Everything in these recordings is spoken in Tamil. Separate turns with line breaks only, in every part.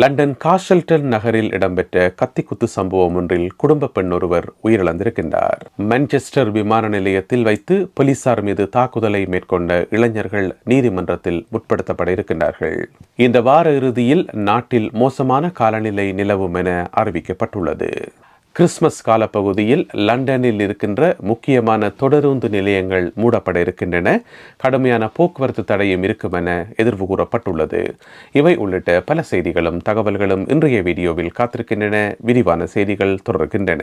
லண்டன் காஷல்டன் நகரில் இடம்பெற்ற கத்திக்குத்து சம்பவம் ஒன்றில் குடும்ப பெண் ஒருவர் உயிரிழந்திருக்கின்றார். மான்செஸ்டர் விமான நிலையத்தில் வைத்து போலீசார் மீது தாக்குதலை மேற்கொண்ட இளைஞர்கள் நீதிமன்றத்தில் முற்படுத்தப்பட இருக்கின்றார்கள். இந்த வார இறுதியில் நாட்டில் மோசமான காலநிலை நிலவும் என அறிவிக்கப்பட்டுள்ளது. கிறிஸ்மஸ் காலப்பகுதியில் லண்டனில் இருக்கின்ற முக்கியமான தொடருந்து நிலையங்கள் மூடப்பட இருக்கின்றன. கடுமையான போக்குவரத்து தடையும் இருக்கும் என எதிர்வு கூறப்பட்டுள்ளது. இவை உள்ளிட்ட பல செய்திகளும் தகவல்களும் இன்றைய வீடியோவில் காத்திருக்கின்றன. விரிவான செய்திகள் தொடர்கின்றன.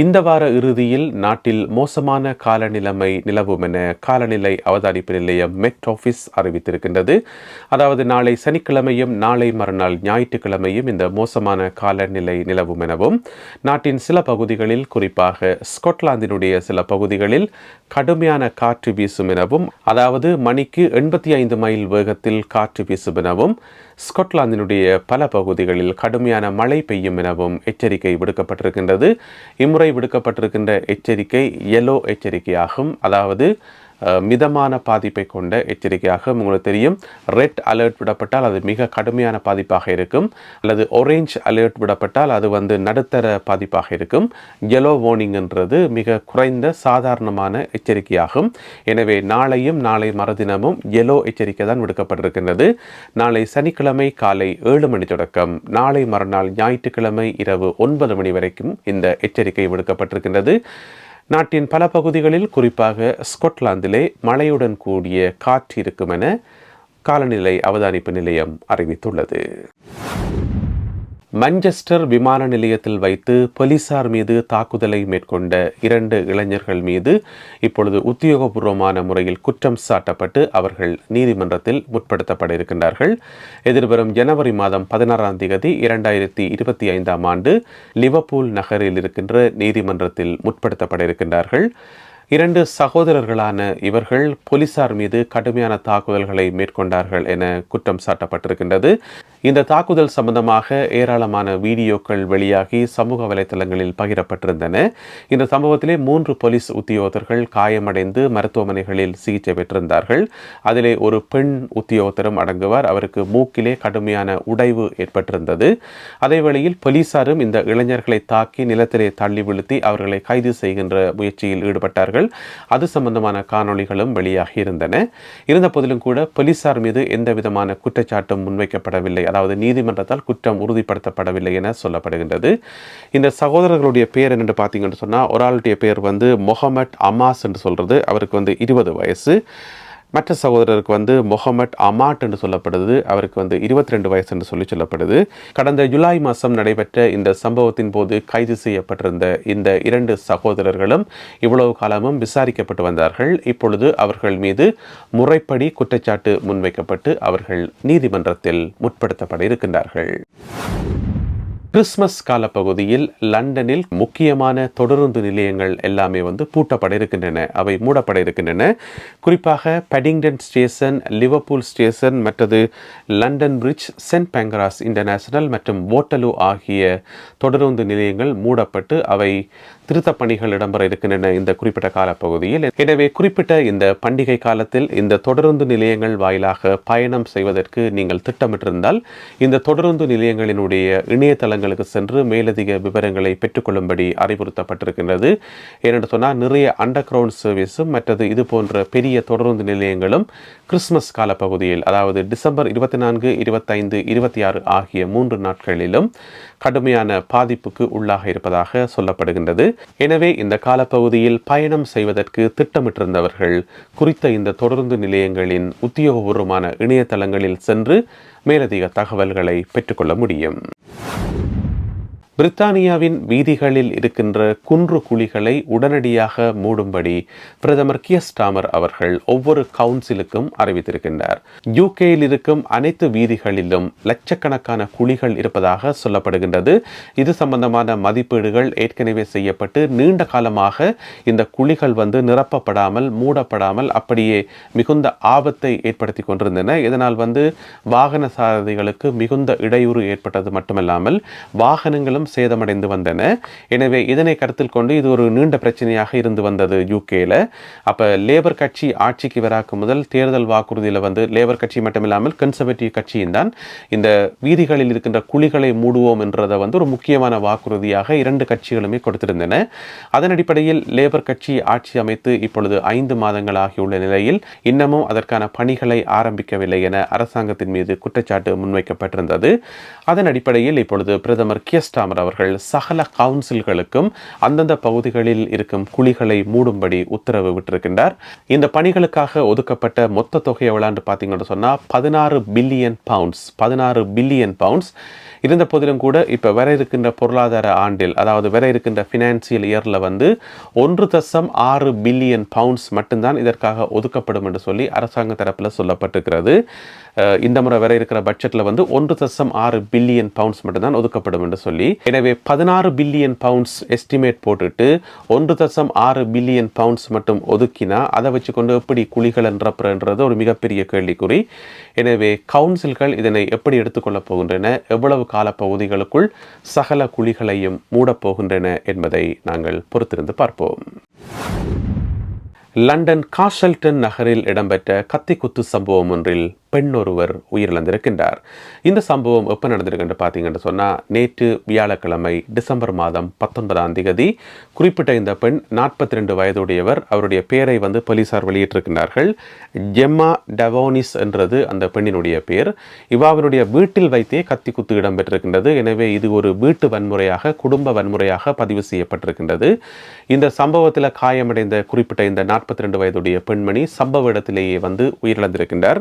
இந்த வார இறுதியில் நாட்டில் மோசமான காலநிலைமை நிலவும் என காலநிலை அவதானிப்பு நிலையம் மெட் ஆஃபீஸ் அறிவித்திருக்கின்றது. அதாவது நாளை சனிக்கிழமையும் நாளை மறுநாள் ஞாயிற்றுக்கிழமையும் இந்த மோசமான காலநிலை நிலவும் எனவும் நாட்டின் சில பகுதிகளில் குறிப்பாக ஸ்காட்லாந்தினுடைய சில பகுதிகளில் கடுமையான காற்று வீசும் எனவும் அதாவது மணிக்கு எண்பத்தி ஐந்து மைல் வேகத்தில் காற்று வீசும் எனவும் ஸ்காட்லாந்தினுடைய பல பகுதிகளில் கடுமையான மழை பெய்யும் எனவும் எச்சரிக்கை விடுக்கப்பட்டிருக்கின்றது. இம்முறை விடுக்கப்பட்டிருக்கின்ற எச்சரிக்கை எல்லோ எச்சரிக்கையாகும். அதாவது மிதமான பாதிப்பை கொண்ட எச்சரிக்கையாக உங்களுக்கு தெரியும். ரெட் அலர்ட் விடப்பட்டால் அது மிக கடுமையான பாதிப்பாக இருக்கும். அல்லது ஒரேஞ்ச் அலர்ட் விடப்பட்டால் அது வந்து நடுத்தர பாதிப்பாக இருக்கும். எலோ வார்னிங்ன்றது மிக குறைந்த சாதாரணமான எச்சரிக்கையாகும். எனவே நாளையும் நாளை மறுதினமும் எலோ எச்சரிக்கை தான் விடுக்கப்பட்டிருக்கின்றது. நாளை சனிக்கிழமை காலை ஏழு மணி தொடக்கம். நாளை மறுநாள் ஞாயிற்றுக்கிழமை இரவு ஒன்பது மணி வரைக்கும் இந்த எச்சரிக்கை விடுக்கப்பட்டிருக்கின்றது. நாட்டின் பல பகுதிகளில் குறிப்பாக ஸ்கொட்லாந்திலே மழையுடன் கூடிய காற்று இருக்கும் என காலநிலை அவதானிப்பு நிலையம் அறிவித்துள்ளது. மஞ்செஸ்டர் விமான நிலையத்தில் வைத்து போலீசார் மீது தாக்குதலை மேற்கொண்ட இரண்டு இளைஞர்கள் மீது இப்பொழுது உத்தியோகபூர்வமான முறையில் குற்றம் சாட்டப்பட்டு அவர்கள் நீதிமன்றத்தில் முற்படுத்தப்பட இருக்கின்றார்கள் எதிர்வரும் ஜனவரி மாதம் பதினாறாம் தேதி இரண்டாயிரத்தி இருபத்தி ஐந்தாம் ஆண்டு லிவர்பூல் நகரில் இருக்கின்ற நீதிமன்றத்தில் முற்படுத்தப்பட இருக்கின்றார்கள் இரண்டு சகோதரர்களான இவர்கள் போலீசார் மீது கடுமையான தாக்குதல்களை மேற்கொண்டார்கள் என குற்றம் சாட்டப்பட்டிருக்கின்றது. இந்த தாக்குதல் சம்பந்தமாக ஏராளமான வீடியோக்கள் வெளியாகி சமூக வலைதளங்களில் பகிரப்பட்டிருந்தன. இந்த சம்பவத்திலே மூன்று போலீஸ் உத்தியோகத்தர்கள் காயமடைந்து மருத்துவமனைகளில் சிகிச்சை பெற்றிருந்தார்கள். அதிலே ஒரு பெண் உத்தியோகத்தரும் அடங்குவார். அவருக்கு மூக்கிலே கடுமையான உடைவு ஏற்பட்டிருந்தது. அதே வேளையில் போலீசாரும் இந்த இளைஞர்களை தாக்கி நிலத்திலே தள்ளி விழுத்தி அவர்களை கைது செய்கின்ற முயற்சியில் ஈடுபட்டார்கள். அது சம்பந்தமான காணொளிகளும் வெளியாகி இருந்தன. இருந்த போதிலும் கூட போலீசார் மீது எந்த விதமான குற்றச்சாட்டும் முன்வைக்கப்படவில்லை. அதாவது நீதிமன்றத்தால் குற்றம் உறுதிப்படுத்தப்படவில்லை என சொல்லப்படுகின்றது. இந்த சகோதரர்களுடைய பேர் என்னென்று பார்த்தீங்கன்னு சொன்னால் ஒரு ஆளுடைய பேர் வந்து முகமட் அமாஸ் என்று சொல்றது. அவருக்கு வந்து இருபது வயசு. மற்ற சகோதரருக்கு வந்து முகமட் அமாட் என்று சொல்லப்படுது. அவருக்கு வந்து இருபத்தி ரெண்டு வயசு என்று சொல்லி சொல்லப்படுது. கடந்த ஜூலை மாதம் நடைபெற்ற இந்த சம்பவத்தின் போது கைது செய்யப்பட்டிருந்த இந்த இரண்டு சகோதரர்களும் இவ்வளவு காலமும் விசாரிக்கப்பட்டு வந்தார்கள். இப்பொழுது அவர்கள் மீது முறைப்படி குற்றச்சாட்டு முன்வைக்கப்பட்டு அவர்கள் நீதிமன்றத்தில் முற்படுத்தப்பட இருக்கின்றார்கள். கிறிஸ்மஸ் காலப்பகுதியில் லண்டனில் முக்கியமான தொடருந்து நிலையங்கள் எல்லாமே வந்து பூட்டப்பட இருக்கின்றன அவை மூடப்பட இருக்கின்றன குறிப்பாக பெடிங்டன் ஸ்டேஷன் லிவர்பூல் ஸ்டேஷன் மற்றது London bridge Saint Pancras international மற்றும் ஓட்டலு ஆகிய தொடருந்து நிலையங்கள் மூடப்பட்டு அவை திருத்தப் பணிகள் இடம்பெற இருக்கின்றன இந்த குறிப்பிட்ட காலப்பகுதியில். எனவே குறிப்பிட்ட இந்த பண்டிகை காலத்தில் இந்த தொடருந்து நிலையங்கள் வாயிலாக பயணம் செய்வதற்கு நீங்கள் திட்டமிட்டிருந்தால் இந்த தொடருந்து நிலையங்களினுடைய இணையதளங்களுக்கு சென்று மேலதிக விவரங்களை பெற்றுக்கொள்ளும்படி அறிவுறுத்தப்பட்டிருக்கின்றது. ஏனென்று சொன்னால் நிறைய அண்டர் கிரவுண்ட் சர்வீஸும் மற்றது இது போன்ற பெரிய தொடர்ந்து நிலையங்களும் கிறிஸ்துமஸ் காலப்பகுதியில் அதாவது டிசம்பர் இருபத்தி நான்கு இருபத்தைந்து இருபத்தி ஆறு ஆகிய மூன்று நாட்களிலும் கடுமையான பாதிப்புக்கு உள்ளாக இருப்பதாக சொல்லப்படுகின்றது. எனவே இந்த காலப்பகுதியில் பயணம் செய்வதற்கு திட்டமிட்டிருந்தவர்கள் குறித்த இந்த தொடர்ந்து நிலையங்களின் உத்தியோகபூர்வமான இணையதளங்களில் சென்று மேலதிக தகவல்களை பெற்றுக்கொள்ள முடியும். பிரித்தானியாவின் வீதிகளில் இருக்கின்ற குன்று குழிகளை உடனடியாக மூடும்படி பிரதமர் கியஸ்டாமர் அவர்கள் ஒவ்வொரு கவுன்சிலுக்கும் அறிவித்திருக்கின்றார். யூகேயில் இருக்கும் அனைத்து வீதிகளிலும் லட்சக்கணக்கான குழிகள் இருப்பதாக சொல்லப்படுகின்றது. இது சம்பந்தமான மதிப்பீடுகள் ஏற்கனவே செய்யப்பட்டு நீண்ட காலமாக இந்த குழிகள் வந்து நிரப்பப்படாமல் மூடப்படாமல் அப்படியே மிகுந்த ஆபத்தை ஏற்படுத்தி கொண்டிருந்தன. இதனால் வந்து வாகன சாரதிகளுக்கு மிகுந்த இடையூறு ஏற்பட்டது மட்டுமல்லாமல் வாகனங்களும் சேதமடைந்து வந்தன. எனவே இதனை கருத்தில் கொண்டு இது ஒரு நீண்ட பிரச்சனையாக இருந்து வந்தது யூகேல அப்போ லேபர் கட்சி ஆட்சிக்கு வராக்கு முதல் தேர்தல் வாக்குறுதியில் வந்து லேபர் கட்சி மட்டுமில்லாமல் கன்சர்வேட்டிவ் கட்சியும் தான் இந்த வீதிகளில் இருக்கின்ற குழிகளை மூடுவோம் என்றதை வந்து ஒரு முக்கியமான வாக்குறுதியாக இரண்டு கட்சிகளுமே கொடுத்திருந்தன. அதன் அடிப்படையில் லேபர் கட்சி ஆட்சி அமைத்து இப்பொழுது ஐந்து மாதங்கள் ஆகியுள்ள நிலையில் இன்னமும் அதற்கான பணிகளை ஆரம்பிக்கவில்லை என அரசாங்கத்தின் மீது குற்றச்சாட்டு முன்வைக்கப்பட்டிருந்தது. அதன் அடிப்படையில் இப்பொழுது பிரதமர் கியஸ்டாமர் அவர்கள் சகல கவுன்சில்களுக்கும் அந்தந்த பகுதிகளில் இருக்கும் குழிகளை மூடும்படி உத்தரவு விட்டிருக்கின்றார். இந்த பணிகளுக்காக ஒதுக்கப்பட்ட மொத்த தொகை எவ்வளாண்டு பார்த்தீங்கன்னு சொன்னால் பதினாறு பில்லியன் பவுண்ட்ஸ் பதினாறு பில்லியன் பவுண்ட்ஸ். இருந்த போதிலும் கூட இப்போ வர இருக்கின்ற பொருளாதார ஆண்டில் அதாவது வர இருக்கின்ற ஃபினான்சியல் இயரில் வந்து ஒன்று தசம் ஆறு பில்லியன் பவுண்ட்ஸ் மட்டும்தான் இதற்காக ஒதுக்கப்படும் என்று சொல்லி அரசாங்க தரப்பில் சொல்லப்பட்டிருக்கிறது. இந்த முறை வர இருக்கிற பட்ஜெட்டில் வந்து ஒன்று தசம் ஆறு பில்லியன் பவுண்ட்ஸ் மட்டும்தான் ஒதுக்கப்படும் என்று சொல்லி எனவே பதினாறு பில்லியன் பவுண்ட்ஸ் எஸ்டிமேட் போட்டுட்டு ஒன்று தசம் ஆறு பில்லியன் பவுண்ட்ஸ் மட்டும் ஒதுக்கினா அதை வச்சுக்கொண்டு எப்படி குழிகள் என்றப்புறன்றது ஒரு மிகப்பெரிய கேள்விக்குறி. எனவே கவுன்சில்கள் இதனை எப்படி எடுத்துக்கொள்ளப் போகின்றன? எவ்வளவு காலப்பகுதிகளுக்குள் சகல குழிகளையும் மூடப் போகின்றன என்பதை நாங்கள் பொறுத்திருந்து பார்ப்போம். லண்டன் காஷல்டன் நகரில் இடம்பெற்ற கத்திக்குத்து சம்பவம் ஒன்றில் பெண் ஒருவர் உயிரிழந்திருக்கின்றார். இந்த சம்பவம் எப்போ நடந்திருக்குன்னு பார்த்தீங்கன்னு சொன்னால் நேற்று வியாழக்கிழமை டிசம்பர் மாதம் பத்தொன்பதாம் தேதி குறிப்பிட்ட இந்த பெண் நாற்பத்தி ரெண்டு வயதுடையவர் அவருடைய பெயரை வந்து போலீசார் வெளியிட்டிருக்கின்றார்கள். ஜெம்மா டவோனிஸ் என்றது அந்த பெண்ணினுடைய பேர். இவாவினுடைய வீட்டில் வைத்தே கத்தி குத்து இடம்பெற்றிருக்கின்றது. எனவே இது ஒரு வீட்டு வன்முறையாக குடும்ப வன்முறையாக பதிவு செய்யப்பட்டிருக்கின்றது. இந்த சம்பவத்தில் காயமடைந்த குறிப்பிட்ட இந்த நாற்பத்தி ரெண்டு வயதுடைய பெண்மணி சம்பவ இடத்திலேயே வந்து உயிரிழந்திருக்கின்றார்.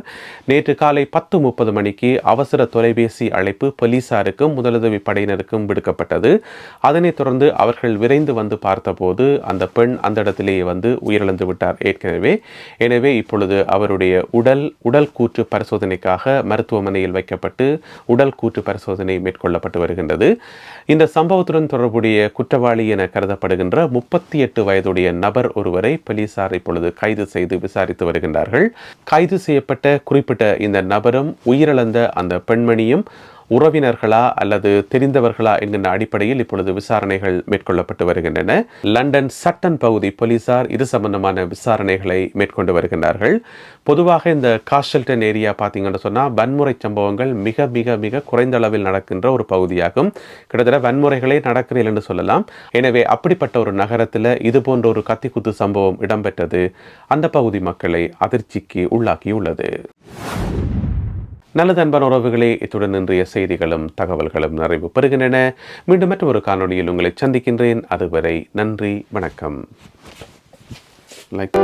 நேற்று காலை பத்து முப்பது மணிக்கு அவசர தொலைபேசி அழைப்பு போலீசாருக்கும் முதலுதவி படையினருக்கும் விடுக்கப்பட்டது. அதனைத் தொடர்ந்து அவர்கள் விரைந்து வந்து பார்த்தபோது அந்த பெண் அந்த இடத்திலேயே வந்து உயிரிழந்து விட்டார் ஏற்கனவே. எனவே இப்பொழுது அவருடைய உடல் உடல் கூற்று பரிசோதனைக்காக மருத்துவமனையில் வைக்கப்பட்டு உடல் கூற்று பரிசோதனை மேற்கொள்ளப்பட்டு வருகின்றது. இந்த சம்பவத்துடன் தொடர்புடைய குற்றவாளி என கருதப்படுகின்ற முப்பத்தி எட்டு வயதுடைய நபர் ஒருவரை போலீசார் இப்பொழுது கைது செய்து விசாரித்து வருகின்றார்கள். கைது செய்யப்பட்ட குறிப்பிட்ட இந்த நபரும் உயிரிழந்த அந்த பெண்மணியும் உறவினர்களா அல்லது தெரிந்தவர்களா என்கின்ற அடிப்படையில் இப்பொழுது விசாரணைகள் மேற்கொள்ளப்பட்டு வருகின்றன. லண்டன் சட்டன் பகுதி போலீசார் இது சம்பந்தமான விசாரணைகளை மேற்கொண்டு வருகின்றார்கள். பொதுவாக இந்த காஸ்டல்டன் ஏரியா பார்த்தீங்கன்னு சொன்னால் வன்முறை சம்பவங்கள் மிக மிக மிக குறைந்த அளவில் நடக்கின்ற ஒரு பகுதியாகும். கிட்டத்தட்ட வன்முறைகளே நடக்கிறீர்கள் என்று சொல்லலாம். எனவே அப்படிப்பட்ட ஒரு நகரத்தில் இது போன்ற ஒரு கத்திக்குத்து சம்பவம் இடம்பெற்றது. அந்த பகுதி மக்களை அதிர்ச்சிக்கு உள்ளாக்கியுள்ளது. நல்லது அன்பான உறவுகளே இத்துடன் இன்றைய செய்திகளும் தகவல்களும் நிறைவு பெறுகின்றன. மீண்டும் மற்றொரு ஒரு காணொளியில் உங்களை சந்திக்கின்றேன். அதுவரை நன்றி வணக்கம். லைக்